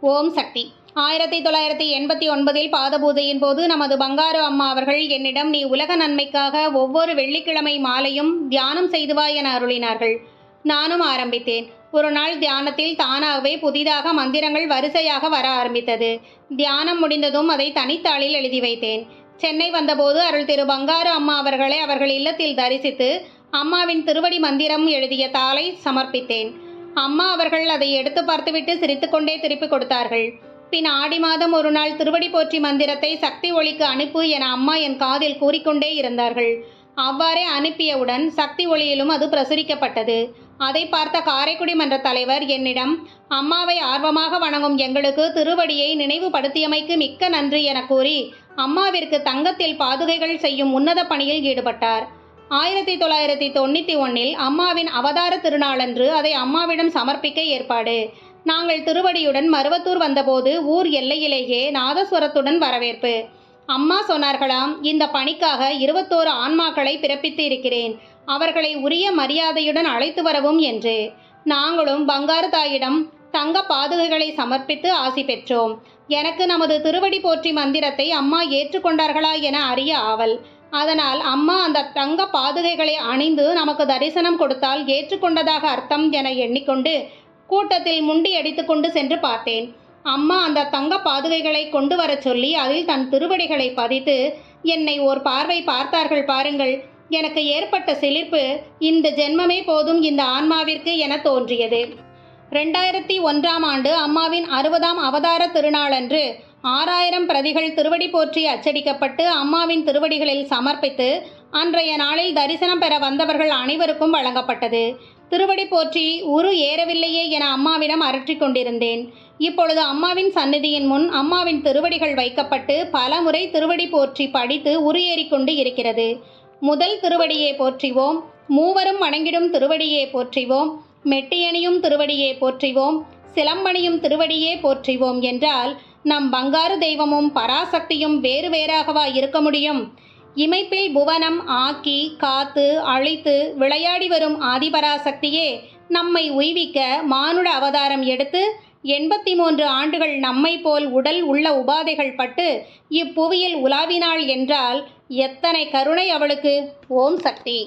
ஓம் சக்தி. ஆயிரத்தி தொள்ளாயிரத்தி எண்பத்தி ஒன்பதில் பாதபூஜையின் போது நமது பங்காரு அம்மா அவர்கள் என்னிடம் நீ உலக நன்மைக்காக ஒவ்வொரு வெள்ளிக்கிழமை மாலையும் தியானம் செய்து வா என அருளினார்கள். நானும் ஆரம்பித்தேன். ஒரு நாள் தியானத்தில் தானாகவே புதிதாக மந்திரங்கள் வரிசையாக வர ஆரம்பித்தது. தியானம் முடிந்ததும் அதை தனித்தாளில் எழுதி வைத்தேன். சென்னை வந்தபோது அருள் திரு பங்காரு அம்மா அவர்களை அவர்கள் இல்லத்தில் தரிசித்து அம்மாவின் திருவடி மந்திரம் எழுதிய தாளை சமர்ப்பித்தேன். அம்மா அவர்கள் அதை எடுத்து பார்த்துவிட்டு சிரித்துக்கொண்டே திருப்பி கொடுத்தார்கள். பின் ஆடி மாதம் ஒரு நாள் திருவடி போற்றி மந்திரத்தை சக்தி ஒளிக்கு அனுப்பு என அம்மா என் காதில் கூறிக்கொண்டே இருந்தார்கள். அவ்வாறே அனுப்பியவுடன் சக்தி ஒளியிலும் அது பிரசுரிக்கப்பட்டது. அதை பார்த்த காரைக்குடி மன்ற தலைவர் என்னிடம் அம்மாவை ஆர்வமாக வணங்கும் எங்களுக்கு திருவடியை நினைவுபடுத்தியமைக்கு மிக்க நன்றி என கூறி அம்மாவிற்கு தங்கத்தில் பாதுகைகள் செய்யும் உன்னத பணியில் ஈடுபட்டார். ஆயிரத்தி தொள்ளாயிரத்தி தொண்ணூற்றி ஒன்றில் அம்மாவின் அவதார திருநாளன்று அதை அம்மாவிடம் சமர்ப்பிக்க ஏற்பாடு. நாங்கள் திருவடியுடன் மருவத்தூர் வந்தபோது ஊர் எல்லையிலேயே நாதஸ்வரத்துடன் வரவேற்பு. அம்மா சொன்னார்களாம் இந்த பணிக்காக இருபத்தோரு ஆன்மாக்களை பிறப்பித்து இருக்கிறேன் அவர்களை உரிய மரியாதையுடன் அழைத்து வரவும் என்று. நாங்களும் பங்காரு தாயிடம் தங்க பாதுகைகளை சமர்ப்பித்து ஆசி பெற்றோம். எனக்கு நமது திருவடி போற்றி மந்திரத்தை அம்மா ஏற்றுக்கொண்டார்களா என அறிய ஆவல். அதனால் அம்மா அந்த தங்க பாதுகைகளை அணிந்து நமக்கு தரிசனம் கொடுத்தால் ஏற்றுக்கொண்டதாக அர்த்தம் என எண்ணிக்கொண்டு கூட்டத்தில் முண்டி அடித்துக்கொண்டு சென்று பார்த்தேன். அம்மா அந்த தங்க பாதுகைகளை கொண்டு வரச் சொல்லி அதில் தன் திருவடிகளை பதித்து என்னை ஓர் பார்வை பார்த்தார்கள் பாருங்கள். எனக்கு ஏற்பட்ட சிலிர்ப்பு இந்த ஜென்மமே போதும் இந்த ஆன்மாவிற்கு என தோன்றியது. ரெண்டாயிரத்தி ஒன்றாம் ஆண்டு அம்மாவின் அறுபதாம் அவதார திருநாளன்று ஆறாயிரம் பிரதிகள் திருவடி போற்றி அச்சடிக்கப்பட்டு அம்மாவின் திருவடிகளில் சமர்ப்பித்து அன்றைய நாளில் தரிசனம் பெற வந்தவர்கள் அனைவருக்கும் வழங்கப்பட்டது. திருவடி போற்றி உரு ஏறவில்லையே என அம்மாவிடம் அரற்றிக் கொண்டிருந்தேன். இப்பொழுது அம்மாவின் சந்நிதியின் முன் அம்மாவின் திருவடிகள் வைக்கப்பட்டு பல முறை திருவடி போற்றி படித்து உரு ஏறிக்கொண்டு இருக்கிறது. முதல் திருவடியே போற்றிவோம் மூவரும் வணங்கிடும் திருவடியே போற்றிவோம் மெட்டியணியும் திருவடியே போற்றிவோம் சிலம்பணியும் திருவடியே போற்றிவோம் என்றால் நம் பங்காரு தெய்வமும் பராசக்தியும் வேறு வேறாகவா இருக்க முடியும்? இமைப்பில் புவனம் ஆக்கி காத்து அழித்து விளையாடி வரும் ஆதிபராசக்தியே நம்மை உய்விக்க மானுட அவதாரம் எடுத்து எண்பத்தி மூன்று ஆண்டுகள் நம்மை போல் உடல் உள்ள உபாதைகள் பட்டு இப்புவியில் உலாவினாள் என்றால் எத்தனை கருணை அவளுக்கு? ஓம் சக்தி.